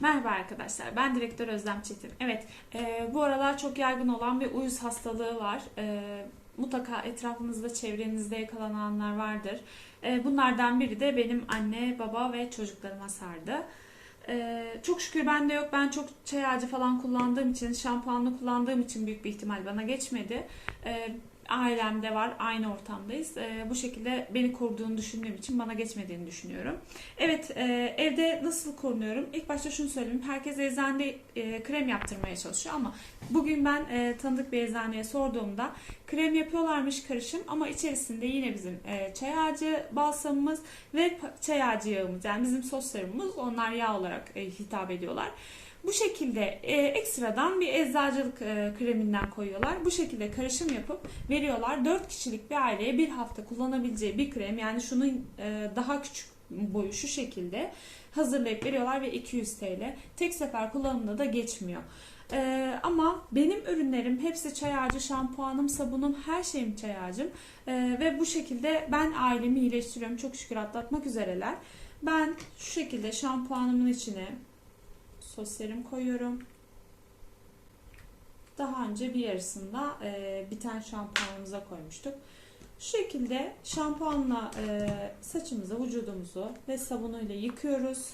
Merhaba arkadaşlar, ben direktör Özlem Çetin. Evet, e, bu aralar çok yaygın olan bir uyuz hastalığı var. E, mutlaka etrafınızda, çevrenizde yakalananlar vardır. E, bunlardan biri de benim anne, baba ve çocuklarıma sardı. E, çok şükür bende yok. Ben çok çay ağacı falan kullandığım için, şampuanlı kullandığım için büyük bir ihtimal bana geçmedi. E, ailemde var, aynı ortamdayız. E, bu şekilde beni koruduğunu düşündüğüm için bana geçmediğini düşünüyorum. Evet, e, evde nasıl korunuyorum? İlk başta şunu söyleyeyim. Herkes eczanede e, krem yaptırmaya çalışıyor ama bugün ben e, tanıdık bir eczaneye sorduğumda krem yapıyorlarmış karışım ama içerisinde yine bizim e, çay ağacı balsamımız ve çay ağacı yağımız yani bizim sos serumumuz onlar yağ olarak e, hitap ediyorlar. Bu şekilde e, ekstradan bir eczacılık e, kreminden koyuyorlar. Bu şekilde karışım yapıp veriyorlar. 4 kişilik bir aileye bir hafta kullanabileceği bir krem yani şunun e, daha küçük boyu şu şekilde hazırlayıp veriyorlar ve 200 TL. Tek sefer kullanımda da geçmiyor. E, ama benim ürünlerim hepsi çay ağacı, şampuanım, sabunum, her şeyim çay ağacım. E, ve bu şekilde ben ailemi iyileştiriyorum. Çok şükür atlatmak üzereler. Ben şu şekilde şampuanımın içine sosyerim koyuyorum. Daha önce bir yarısında e, biten şampuanımıza koymuştuk. Şu şekilde şampuanla e, saçımızı, vücudumuzu ve sabunuyla yıkıyoruz.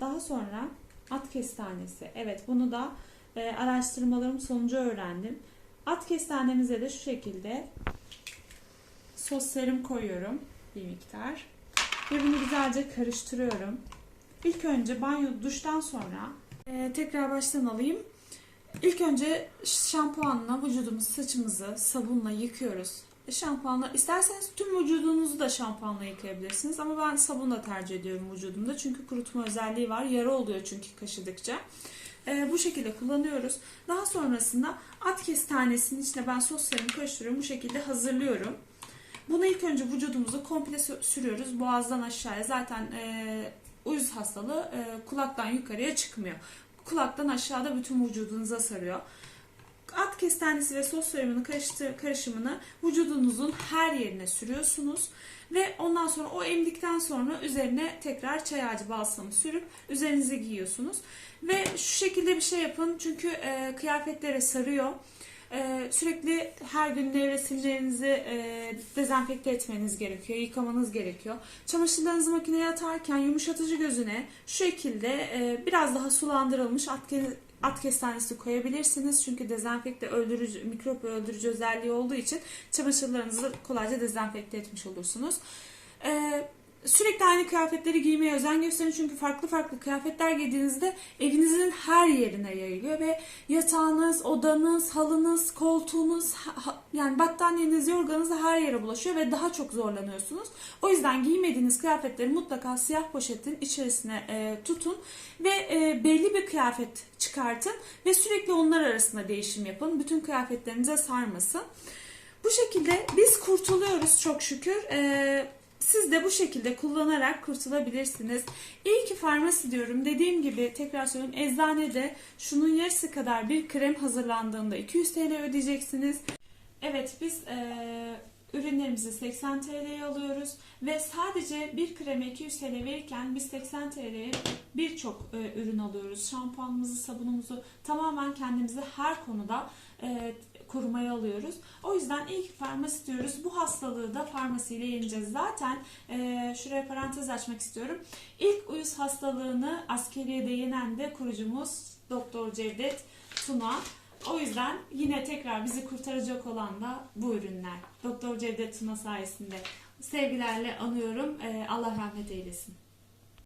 Daha sonra at kestanesi. Evet bunu da e, araştırmalarım sonucu öğrendim. At kestanemize de şu şekilde sos serum koyuyorum bir miktar. Ve bunu güzelce karıştırıyorum. İlk önce banyo duştan sonra e, tekrar baştan alayım. İlk önce şampuanla vücudumuzu, saçımızı sabunla yıkıyoruz. E, Şampuanla isterseniz tüm vücudunuzu da şampuanla yıkayabilirsiniz ama ben sabunla tercih ediyorum vücudumda çünkü kurutma özelliği var. Yara oluyor çünkü kaşıdıkça. E, bu şekilde kullanıyoruz. Daha sonrasında at kestanesinin içine ben sos serumu karıştırıyorum. Bu şekilde hazırlıyorum. Bunu ilk önce vücudumuzu komple sü- sürüyoruz. Boğazdan aşağıya. Zaten e, uyuz hastalığı e, kulaktan yukarıya çıkmıyor. Kulaktan aşağıda bütün vücudunuza sarıyor. At kestanesi ve sos karıştı, karışımını vücudunuzun her yerine sürüyorsunuz. Ve ondan sonra o emdikten sonra üzerine tekrar çay ağacı balsamı sürüp üzerinize giyiyorsunuz. Ve şu şekilde bir şey yapın çünkü e, kıyafetlere sarıyor. Ee, sürekli her gün nevresimlerinizi e, dezenfekte etmeniz gerekiyor, yıkamanız gerekiyor. Çamaşırlarınızı makineye atarken yumuşatıcı gözüne şu şekilde e, biraz daha sulandırılmış at, ke- at kestanesi koyabilirsiniz. Çünkü dezenfekte öldürücü, mikrop öldürücü özelliği olduğu için çamaşırlarınızı kolayca dezenfekte etmiş olursunuz. Ee, Sürekli aynı kıyafetleri giymeye özen gösterin çünkü farklı farklı kıyafetler giydiğinizde evinizin her yerine yayılıyor ve yatağınız, odanız, halınız, koltuğunuz, yani battaniyeniz, yorganınız her yere bulaşıyor ve daha çok zorlanıyorsunuz. O yüzden giymediğiniz kıyafetleri mutlaka siyah poşetin içerisine e, tutun ve e, belli bir kıyafet çıkartın ve sürekli onlar arasında değişim yapın. Bütün kıyafetlerinize sarmasın. Bu şekilde biz kurtuluyoruz çok şükür. Ee, siz de bu şekilde kullanarak kurtulabilirsiniz. İyi ki farmasi diyorum. Dediğim gibi tekrar söylüyorum eczanede şunun yarısı kadar bir krem hazırlandığında 200 TL ödeyeceksiniz. Evet biz eee, ürünlerimizi 80 TL'ye alıyoruz ve sadece bir kreme 200 TL verirken biz 80 TL'ye birçok e, ürün alıyoruz. Şampuanımızı, sabunumuzu tamamen kendimizi her konuda e, korumaya alıyoruz. O yüzden ilk farmasi diyoruz. Bu hastalığı da farmasiyle yeneceğiz. Zaten e, şuraya parantez açmak istiyorum. İlk uyuz hastalığını askeriyede yenen de kurucumuz Doktor Cevdet Tuna. O yüzden yine tekrar bizi kurtaracak olan da bu ürünler. Doktor Cevdet Tuna sayesinde. Sevgilerle anıyorum. E, Allah rahmet eylesin.